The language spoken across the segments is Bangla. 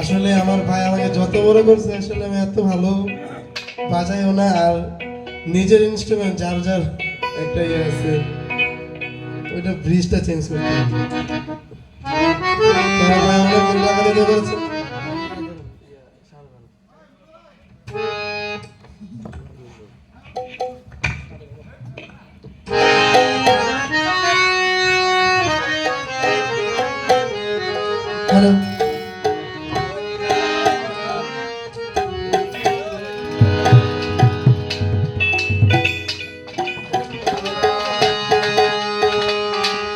আসলে আমার ভাই আমাকে যত বড় করছে, আসলে আমি এত ভালো বাজাইও না, আর নিজের ইনস্ট্রুমেন্ট যার যার একটা ইয়ে আছে, ওইটা ব্রিজটা চেঞ্জ করতে। তোমার ভাই করেছে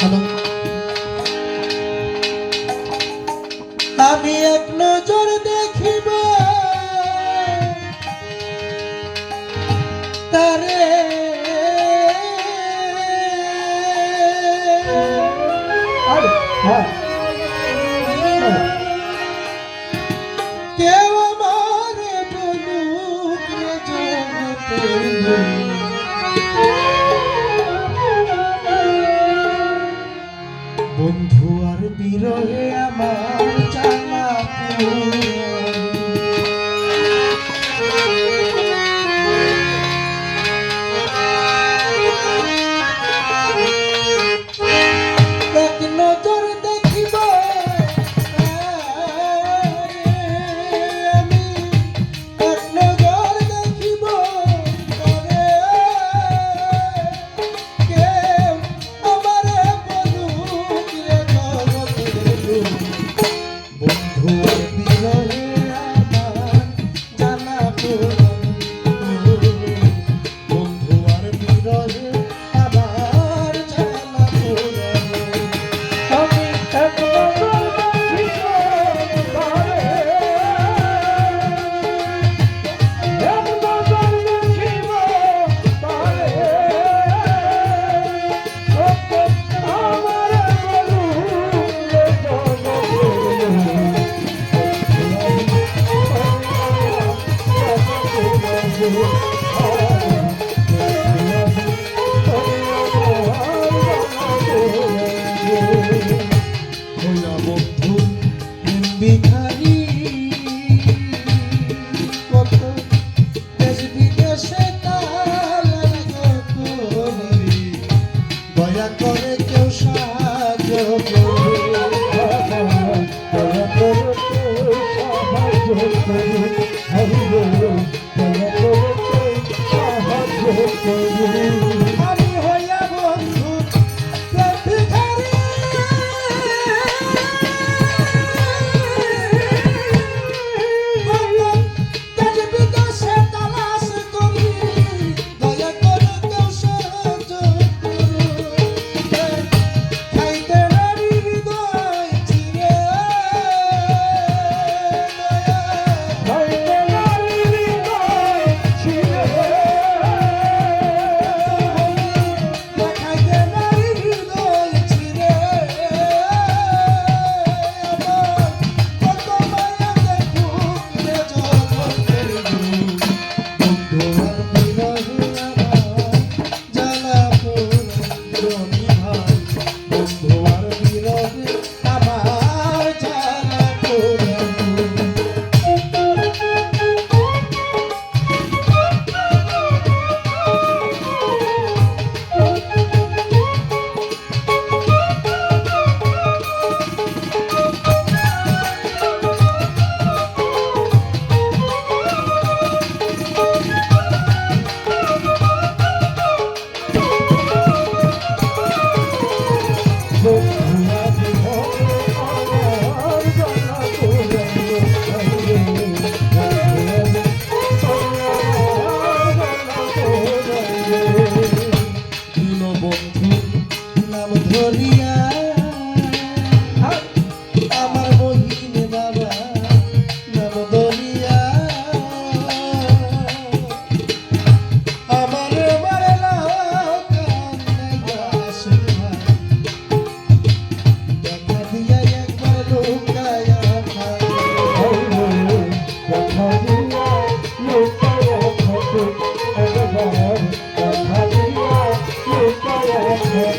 এবং Hallelujah.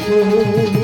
olsun